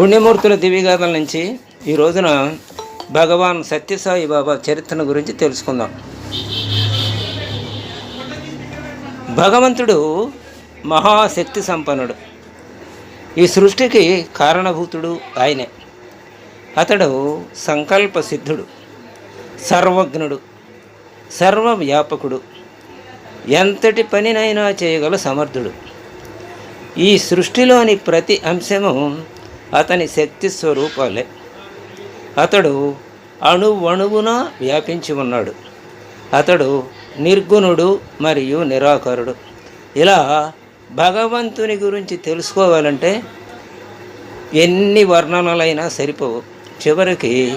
పుణ్యమూర్తుల దివ్యగాథల నుంచి ఈ రోజున భగవాన్ సత్యసాయి బాబా చరిత్రను గురించి తెలుసుకుందాం. భగవంతుడు మహాశక్తి సంపన్నుడు. ఈ సృష్టికి కారణభూతుడు ఆయనే. అతడు సంకల్ప సిద్ధుడు సర్వజ్ఞుడు సర్వవ్యాపకుడు ఎంతటి పనినైనా చేయగల సమర్థుడు. ఈ సృష్టిలోని ప్రతి అంశము అతని శక్తి స్వరూపాలే. అతడు అణువణువున వ్యాపించి ఉన్నాడు. అతడు నిర్గుణుడు మరియు నిరాకరుడు. ఇలా భగవంతుని గురించి తెలుసుకోవాలంటే ఎన్ని వర్ణనలైనా సరిపోవు. చివరికి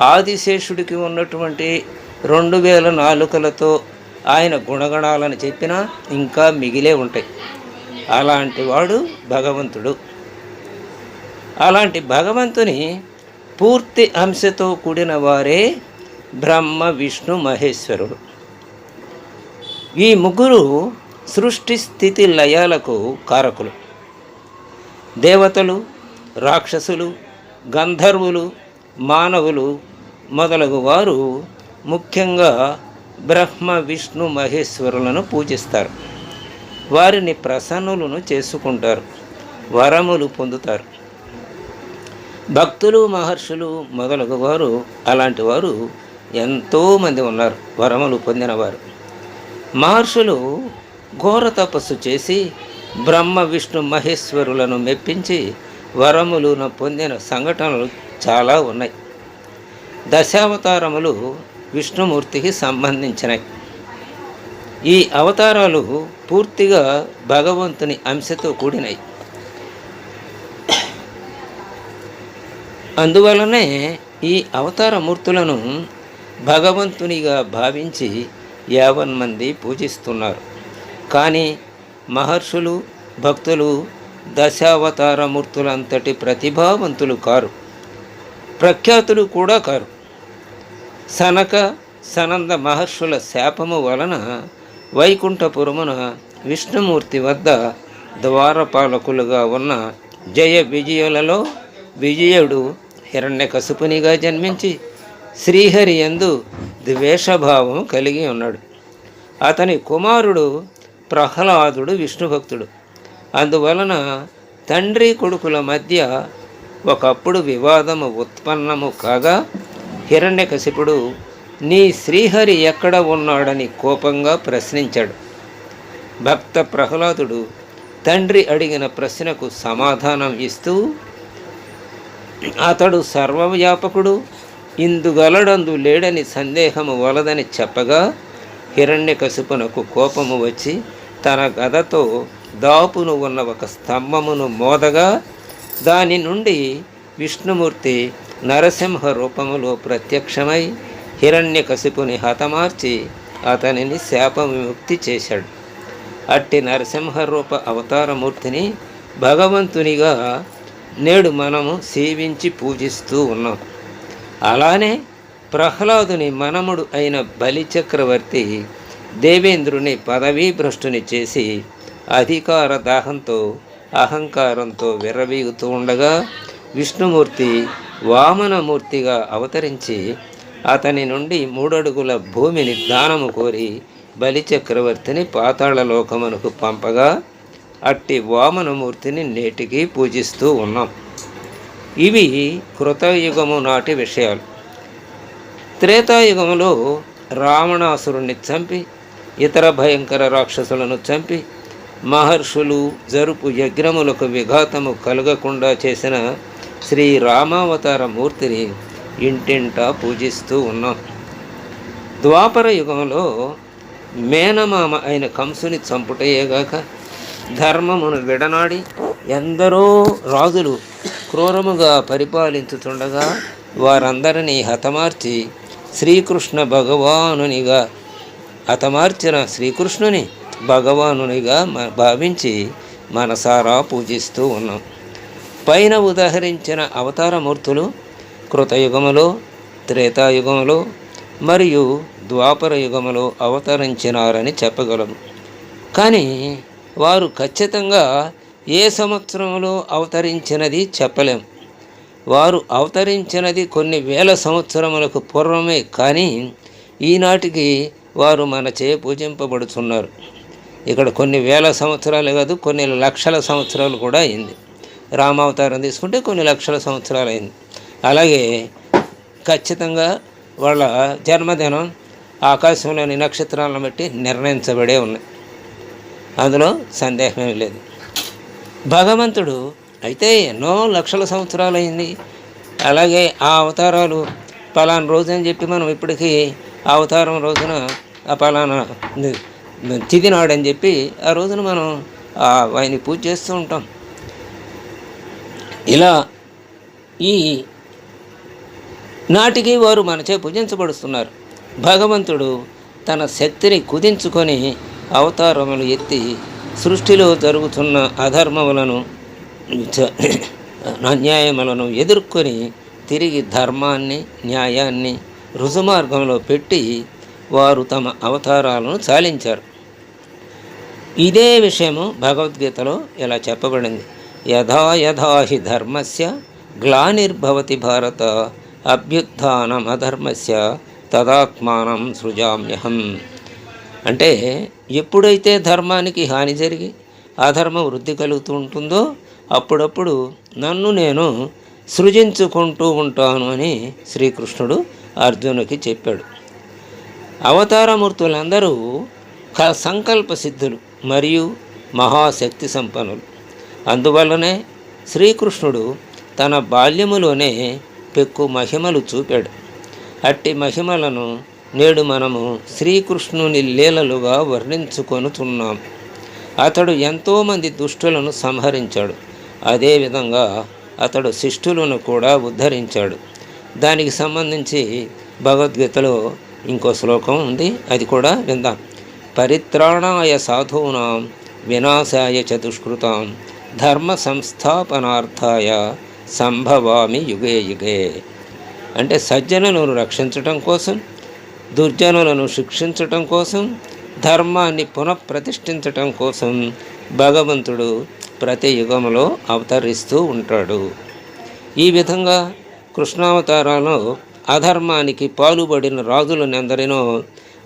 ఆదిశేషుడికి ఉన్నటువంటి రెండు వేల నాలుకలతో ఆయన గుణగణాలను చెప్పినా ఇంకా మిగిలే ఉంటాయి. అలాంటి వాడు భగవంతుడు. అలాంటి భగవంతుని పూర్తి అంశతో కూడిన వారే బ్రహ్మ విష్ణు మహేశ్వరుడు. ఈ ముగ్గురు సృష్టి స్థితి లయాలకు కారకులు. దేవతలు రాక్షసులు గంధర్వులు మానవులు మొదలగు వారు ముఖ్యంగా బ్రహ్మ విష్ణు మహేశ్వరులను పూజిస్తారు. వారిని ప్రసన్నులను చేసుకుంటారు. వరములు పొందుతారు. భక్తులు మహర్షులు మొదలగు వారు అలాంటి వారు ఎంతోమంది ఉన్నారు వరములు పొందినవారు మహర్షులు ఘోర తపస్సు చేసి బ్రహ్మ విష్ణు మహేశ్వరులను మెప్పించి వరములను పొందిన సంఘటనలు చాలా ఉన్నాయి. దశావతారములు విష్ణుమూర్తికి సంబంధించినవి ఈ అవతారాలు పూర్తిగా భగవంతుని అంశతో కూడినవి అందువలనే ఈ అవతార మూర్తులను భగవంతునిగా భావించి యావన్ మంది పూజిస్తున్నారు. కానీ మహర్షులు భక్తులు దశావతార మూర్తులంతటి ప్రతిభావంతులు కారు. ప్రఖ్యాతులు కూడా కారు. సనక సనంద మహర్షుల శాపము వలన వైకుంఠపురమున విష్ణుమూర్తి వద్ద ద్వారపాలకులుగా ఉన్న జయ విజయులలో విజయుడు హిరణ్య కసుపునిగా జన్మించి శ్రీహరి ఎందు ద్వేషభావం కలిగి ఉన్నాడు. అతని కుమారుడు ప్రహ్లాదుడు విష్ణుభక్తుడు. అందువలన తండ్రి కొడుకుల మధ్య ఒకప్పుడు వివాదము ఉత్పన్నము కాగా హిరణ్యకశిపుడు నీ శ్రీహరి ఎక్కడ ఉన్నాడని కోపంగా ప్రశ్నించాడు. భక్త ప్రహ్లాదుడు తండ్రి అడిగిన ప్రశ్నకు సమాధానం ఇస్తూ అతడు సర్వవ్యాపకుడు ఇందుగలడందు లేడని సందేహము వలదని చెప్పగా హిరణ్యకశిపునకు కోపము వచ్చి తన గదతో దాపును ఉన్న ఒక స్తంభమును మోదగా దాని నుండి విష్ణుమూర్తి నరసింహ రూపములో ప్రత్యక్షమై హిరణ్యకశిపుని హతమార్చి అతనిని శాప విముక్తి చేశాడు. అట్టి నరసింహ రూప అవతారమూర్తిని భగవంతునిగా నేడు మనము సేవించి పూజిస్తూ ఉన్నాం. అలానే ప్రహ్లాదుని మనముడు అయిన బలిచక్రవర్తి దేవేంద్రుని పదవీ భ్రష్టుని చేసి అధికార దాహంతో అహంకారంతో విర్రవీగుతూ ఉండగా విష్ణుమూర్తి వామనమూర్తిగా అవతరించి అతని నుండి మూడడుగుల భూమిని దానము కోరి బలిచక్రవర్తిని పాతాళలోకమునకు పంపగా అట్టి వామనమూర్తిని నేటికి పూజిస్తూ ఉన్నాం. ఇవి కృతయుగము నాటి విషయాలు. త్రేతాయుగములో రావణాసురుణ్ణి చంపి ఇతర భయంకర రాక్షసులను చంపి మహర్షులు జరుపు యజ్ఞములకు విఘాతము కలగకుండా చేసిన శ్రీ రామావతార మూర్తిని ఇంటింటా పూజిస్తూ ఉన్నాం. ద్వాపర యుగంలో మేనమామ అయిన కంసుని చంపుటయేగాక ధర్మమును విడనాడి ఎందరో రాజులు క్రూరముగా పరిపాలించుతుండగా వారందరినీ హతమార్చి శ్రీకృష్ణ భగవానునిగా హతమార్చిన శ్రీకృష్ణుని భగవానునిగా మ- భావించి మనసారా పూజిస్తూ ఉన్నాం. పైన ఉదహరించిన అవతారమూర్తులు కృతయుగములో త్రేతాయుగములో మరియు ద్వాపర యుగములో అవతరించినారని చెప్పగలము. కానీ వారు ఖచ్చితంగా ఏ సంవత్సరంలో అవతరించినది చెప్పలేం. వారు అవతరించినది కొన్ని వేల సంవత్సరములకు పూర్వమే కానీ ఈనాటికి వారు మనచే పూజింపబడుతున్నారు. ఇక్కడ కొన్ని వేల సంవత్సరాలు కాదు కొన్ని లక్షల సంవత్సరాలు కూడా అయింది. రామావతారం తీసుకుంటే కొన్ని లక్షల సంవత్సరాలు అయింది. అలాగే ఖచ్చితంగా వాళ్ళ జన్మదినం ఆకాశంలోని నక్షత్రాలను బట్టి నిర్ణయించబడే ఉన్నాయి అందులో సందేహమే లేదు. భగవంతుడు అయితే ఎన్నో లక్షల సంవత్సరాలు అయింది అలాగే ఆ అవతారాలు పలానా రోజు అని చెప్పి మనం ఇప్పటికీ అవతారం రోజున ఆ పలానా తిది నాడని చెప్పి ఆ రోజున మనం ఆయన్ని పూజ చేస్తూ ఉంటాం. ఇలా ఈ నాటికి వారు మనచే పూజించబడుతున్నారు భగవంతుడు తన శక్తిని కుదించుకొని అవతారములు ఎత్తి సృష్టిలో జరుగుతున్న అధర్మములను చ- అన్యాయములను ఎదుర్కొని తిరిగి ధర్మాన్ని న్యాయాన్ని రుజుమార్గంలో పెట్టి వారు తమ అవతారాలను చాలించారు. ఇదే విషయము భగవద్గీతలో ఇలా చెప్పబడింది. యథా యథా హి ధర్మస్య గ్లానిర్భవతి భారత అభ్యుత్థానం అధర్మస్య తదాత్మానం సృజామ్యహం. అంటే ఎప్పుడైతే ధర్మానికి హాని జరిగి అధర్మం వృద్ధి కలుగుతూ ఉంటుందో అప్పుడప్పుడు నన్ను నేను సృజించుకుంటూ ఉంటాను అని శ్రీకృష్ణుడు అర్జునుకి చెప్పాడు. అవతారమూర్తులందరూ క సంకల్ప సిద్ధులు మరియు మహాశక్తి సంపన్నులు. అందువల్లనే శ్రీకృష్ణుడు తన బాల్యములోనే పెక్కు మహిమలు చూపాడు. అట్టి మహిమలను నేడు మనము శ్రీకృష్ణుని లీలలుగా వర్ణించుకొనుతున్నాం అతడు ఎంతోమంది దుష్టులను సంహరించాడు. అదేవిధంగా అతడు శిష్టులను కూడా ఉద్ధరించాడు. దానికి సంబంధించి భగవద్గీతలో ఇంకో శ్లోకం ఉంది. అది కూడా విందాం. పరిత్రాణాయ సాధూనాం వినాశాయ చతుష్కృతాం ధర్మ సంస్థాపనార్థాయ సంభవామి యుగే యుగే. అంటే సజ్జనులను రక్షించటం కోసం దుర్జనులను శిక్షించటం కోసం ధర్మాన్ని పునఃప్రతిష్ఠించటం కోసం భగవంతుడు ప్రతి యుగంలో అవతరిస్తూ ఉంటాడు. ఈ విధంగా కృష్ణావతారాలో అధర్మానికి పాలుపడిన రాజులనెందరినో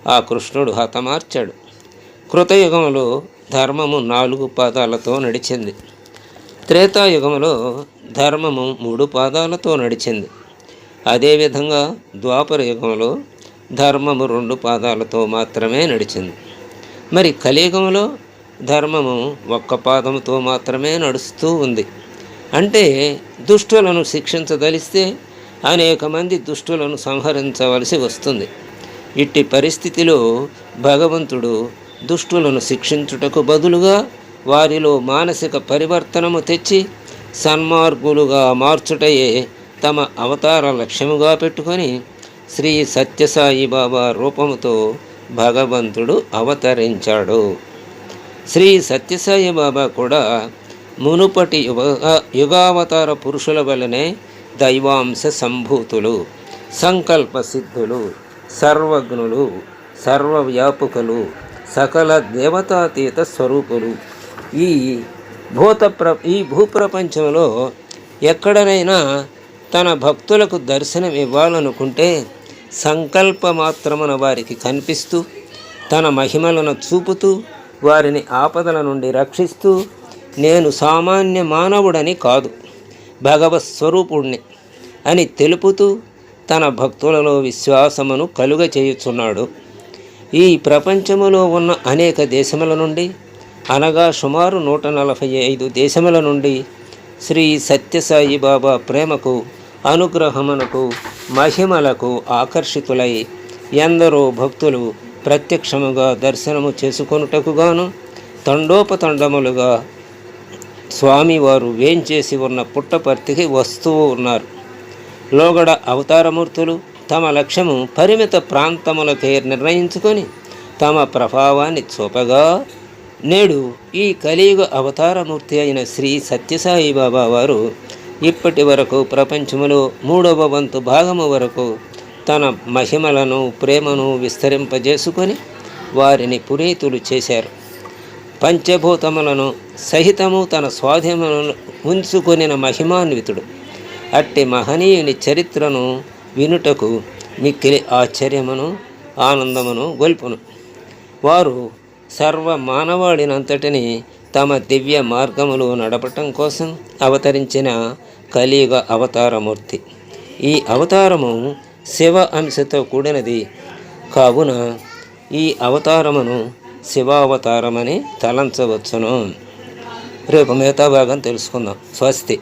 ఆ కృష్ణుడు హతమార్చాడు. కృతయుగంలో ధర్మము నాలుగు పాదాలతో నడిచింది. త్రేతాయుగంలో ధర్మము మూడు పాదాలతో నడిచింది. అదేవిధంగా ద్వాపర యుగంలో ధర్మము రెండు పాదాలతో మాత్రమే నడిచింది. మరి కలియుగంలో ధర్మము ఒక్క పాదముతో మాత్రమే నడుస్తూ ఉంది. అంటే దుష్టులను శిక్షించదలిస్తే అనేక మంది దుష్టులను సంహరించవలసి వస్తుంది. ఇట్టి పరిస్థితిలో భగవంతుడు దుష్టులను శిక్షించుటకు బదులుగా వారిలో మానసిక పరివర్తనము తెచ్చి సన్మార్గులుగా మార్చుటయే తమ అవతార లక్ష్యముగా పెట్టుకొని శ్రీ సత్యసాయిబాబా బాబా భగవంతుడు అవతరించాడు. శ్రీ సత్యసాయిబాబా కూడా మునుపటి యుగ యుగావతార పురుషుల వలనే దైవాంశ సంభూతులు సంకల్ప సిద్ధులు సర్వజ్ఞులు సర్వవ్యాపకులు సకల దేవతాతీత స్వరూపులు. ఈ భూత ప్ర ఈ భూప్రపంచంలో ఎక్కడనైనా తన భక్తులకు దర్శనం ఇవ్వాలనుకుంటే సంకల్ప మాత్రమున వారికి కనిపిస్తూ తన మహిమలను చూపుతూ వారిని ఆపదల నుండి రక్షిస్తూ నేను సామాన్య మానవుడని కాదు భగవత్ స్వరూపుణ్ణి అని తెలుపుతూ తన భక్తులలో విశ్వాసమును కలుగ చేయుచున్నాడు. ఈ ప్రపంచములో ఉన్న అనేక దేశముల నుండి అనగా సుమారు నూట నలభై ఐదు దేశముల నుండి శ్రీ సత్యసాయి బాబా ప్రేమకు అనుగ్రహమునకు మహిమలకు ఆకర్షితులై ఎందరో భక్తులు ప్రత్యక్షముగా దర్శనము చేసుకొనుటకుగాను తండోపతండములుగా స్వామివారు వేంచేసి ఉన్న పుట్టపర్తికి వస్తూ ఉన్నారు. లోగడ అవతారమూర్తులు తమ లక్ష్యము పరిమిత ప్రాంతములకే నిర్ణయించుకొని తమ ప్రభావాన్ని చూపగా నేడు ఈ కలియుగ అవతారమూర్తి అయిన శ్రీ సత్యసాయి బాబా వారు ఇప్పటి వరకు ప్రపంచములో మూడవ వంతు భాగము వరకు తన మహిమలను ప్రేమను విస్తరింపజేసుకొని వారిని పునీతులు చేశారు. పంచభూతములను సహితము తన స్వాధీనములను ఉంచుకొనిన మహిమాన్వితుడు. అట్టి మహనీయుని చరిత్రను వినుటకు మిక్కిలి ఆశ్చర్యమును ఆనందమును గొల్పును. వారు సర్వ మానవాళినంతటిని తమ దివ్య మార్గములు నడపటం కోసం అవతరించిన కలియుగ అవతారమూర్తి. ఈ అవతారము శివ అంశతో కూడినది. కావున ఈ అవతారమును శివావతారమని తలంచవచ్చును. రేపు మిగతా భాగం తెలుసుకుందాం. స్వస్తి.